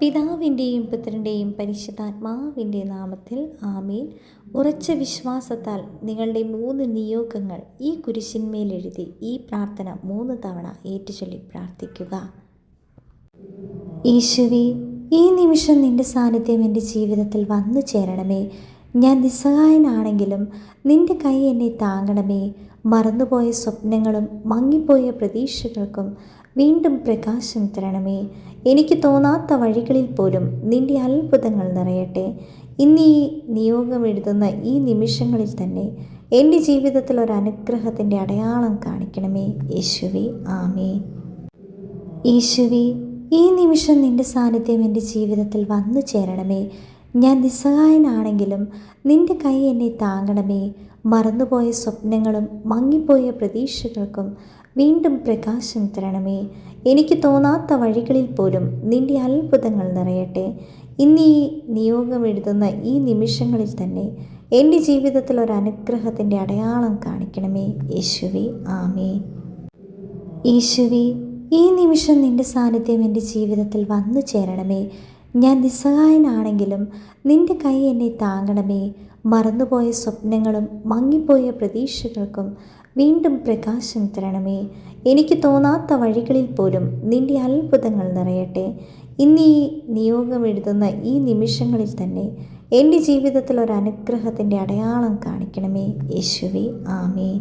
പിതാവിന്റെയും പുത്രന്റെയും പരിശുദ്ധാത്മാവിന്റെ നാമത്തിൽ ആമീൻ. ഉറച്ച വിശ്വാസത്താൽ നിങ്ങളുടെ മൂന്ന് നിയോഗങ്ങൾ ഈ കുരിശിന്മേൽ എഴുതി ഈ പ്രാർത്ഥന മൂന്ന് തവണ ഏറ്റുചൊല്ലി പ്രാർത്ഥിക്കുക. യേശുവേ ഈ നിമിഷം നിന്റെ സാന്നിധ്യം എന്റെ ജീവിതത്തിൽ വന്നു ചേരണമേ. ഞാൻ നിസ്സഹായനാണെങ്കിലും നിന്റെ കൈ എന്നെ താങ്ങണമേ. മറന്നുപോയ സ്വപ്നങ്ങളും മങ്ങിപ്പോയ പ്രതീക്ഷകൾക്കും വീണ്ടും പ്രകാശം തരണമേ. എനിക്ക് തോന്നാത്ത വഴികളിൽ പോലും നിന്റെ അത്ഭുതങ്ങൾ നിറയട്ടെ. ഇന്ന് ഈ നിയോഗം എഴുതുന്ന ഈ നിമിഷങ്ങളിൽ തന്നെ എന്റെ ജീവിതത്തിൽ ഒരു അനുഗ്രഹത്തിന്റെ അടയാളം കാണിക്കണമേ. യേശുവേ ആമേ യേശുവേ ഈ നിമിഷം നിന്റെ സാന്നിധ്യം എന്റെ ജീവിതത്തിൽ വന്നു ചേരണമേ. ഞാൻ നിസ്സഹായനാണെങ്കിലും നിന്റെ കൈ എന്നെ താങ്ങണമേ. മറന്നുപോയ സ്വപ്നങ്ങളും മങ്ങിപ്പോയ പ്രതീക്ഷകൾക്കും വീണ്ടും പ്രകാശം തരണമേ. എനിക്ക് തോന്നാത്ത വഴികളിൽ പോലും നിന്റെ അത്ഭുതങ്ങൾ നിറയട്ടെ. ഇന്ന് ഈ നിയോഗം എഴുതുന്ന ഈ നിമിഷങ്ങളിൽ തന്നെ എന്റെ ജീവിതത്തിൽ ഒരു അനുഗ്രഹത്തിന്റെ അടയാളം കാണിക്കണമേ. യേശുവേ ആമേ യേശുവേ ഈ നിമിഷം നിന്റെ സാന്നിധ്യം എന്റെ ജീവിതത്തിൽ വന്നു ചേരണമേ. ഞാൻ നിസ്സഹായനാണെങ്കിലും നിന്റെ കൈ എന്നെ താങ്ങണമേ. മറന്നുപോയ സ്വപ്നങ്ങളും മങ്ങിപ്പോയ പ്രതീക്ഷകൾക്കും വീണ്ടും പ്രകാശം തരണമേ. എനിക്ക് തോന്നാത്ത വഴികളിൽ പോലും നിന്റെ അത്ഭുതങ്ങൾ നിറയട്ടെ. ഇന്ന് ഈ നിയോഗം എഴുതുന്ന ഈ നിമിഷങ്ങളിൽ തന്നെ എന്റെ ജീവിതത്തിൽ ഒരു അനുഗ്രഹത്തിന്റെ അടയാളം കാണിക്കണമേ. യേശുവേ ആമേ